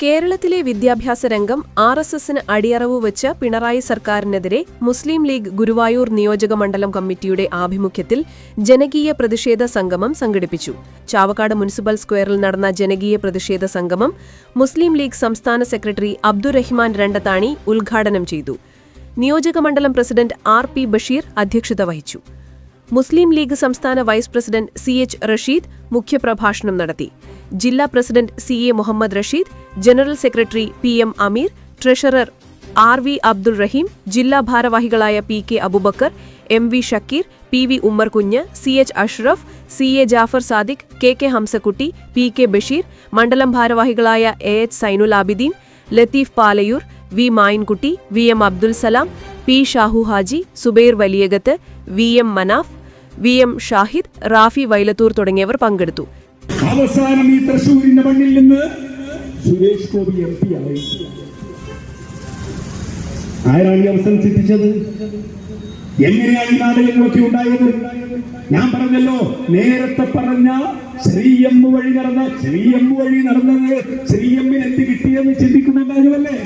കേരളത്തിലെ വിദ്യാഭ്യാസ രംഗം ആർ എസ് എസിന് അടിയറവ് വെച്ച പിണറായി സർക്കാരിനെതിരെ മുസ്ലിം ലീഗ് ഗുരുവായൂർ നിയോജക മണ്ഡലം കമ്മിറ്റിയുടെ ആഭിമുഖ്യത്തിൽ ജനകീയ പ്രതിഷേധ സംഗമം സംഘടിപ്പിച്ചു. ചാവക്കാട് മുനിസിപ്പൽ സ്ക്വയറിൽ നടന്ന ജനകീയ പ്രതിഷേധ സംഗമം മുസ്ലിം ലീഗ് സംസ്ഥാന സെക്രട്ടറി അബ്ദുറഹിമാൻ രണ്ടത്താണി ഉദ്ഘാടനം ചെയ്തു. നിയോജക മണ്ഡലം പ്രസിഡന്റ് ആർ പി ബഷീർ അധ്യക്ഷത വഹിച്ചു. മുസ്ലിം ലീഗ് സംസ്ഥാന vice president C H Rasheed മുഖ്യപ്രഭാഷണം നടത്തി. ജില്ലാ president C A Muhammad Rasheed general secretary P M Ameer treasurer R V Abdul Raheem ജില്ലാ ഭാരവാഹികളായ P K Abubakar M V Shakir P V Ummerkunju C H Ashraf C A Jafar Sadiq K K Hamzakutty P K Basheer മണ്ഡലം ഭാരവാഹികളായ A H Zainul Abideen Latheef Palayoor V Mayinkutty V M Abdul Salam P Shahu Haji Zubair Valiyakath V M Manaf V M Shahid Rafi Vailathur തുടങ്ങിയവർ പങ്കെടുത്തു. അവസാനം ഈ തൃശൂരിന്റെ മണ്ണിൽ നിന്ന് Suresh Gopi M P ആയി ആരാണ് ഈ അവസരം സിദ്ധിച്ചത്? എങ്ങനെയാണ് ഈ നാടകങ്ങളൊക്കെ ഉണ്ടായത്? ഞാൻ പറഞ്ഞല്ലോ നേരത്തെ പറഞ്ഞ ശ്രീയമ്മ വഴി നടന്ന ശ്രീയമ്മ വഴി നടന്നത് ശ്രീയമ്മിന് എന്ത് കിട്ടിയെന്ന് ചിന്തിക്കുന്ന കാര്യമല്ലേ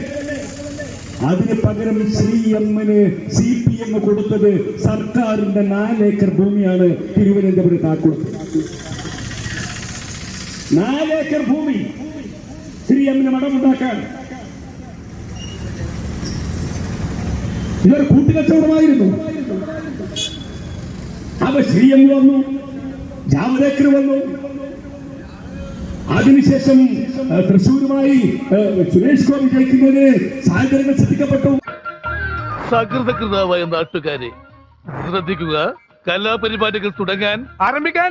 അതിന് പകരം ശ്രീയമ്മന് സി പി എം കൊടുത്തത് സർക്കാരിന്റെ നാലേക്കർ ഭൂമിയാണ് തിരുവനന്തപുരത്ത് ആ കൊടുത്തത് നാലേക്കർ ഭൂമി ശ്രീ എമ്മിന് മഠമുണ്ടാക്കാൻ. ഇതൊരു കൂട്ടുകച്ചവടമായിരുന്നു അപ്പൊ ശ്രീ എം വന്നു ജാവദേക്കർ വന്നു. അതിനുശേഷം തൃശ്ശൂരുമായി സുരേഷ് ഗോപി ജയിക്കുന്നതിന് സാഹചര്യങ്ങൾ ശ്രദ്ധിക്കപ്പെട്ടു. സകൃതകൃതാവായ നാട്ടുകാരെ ശ്രദ്ധിക്കുക. കലാപരിപാടികൾ തുടങ്ങാൻ ആരംഭിക്കാൻ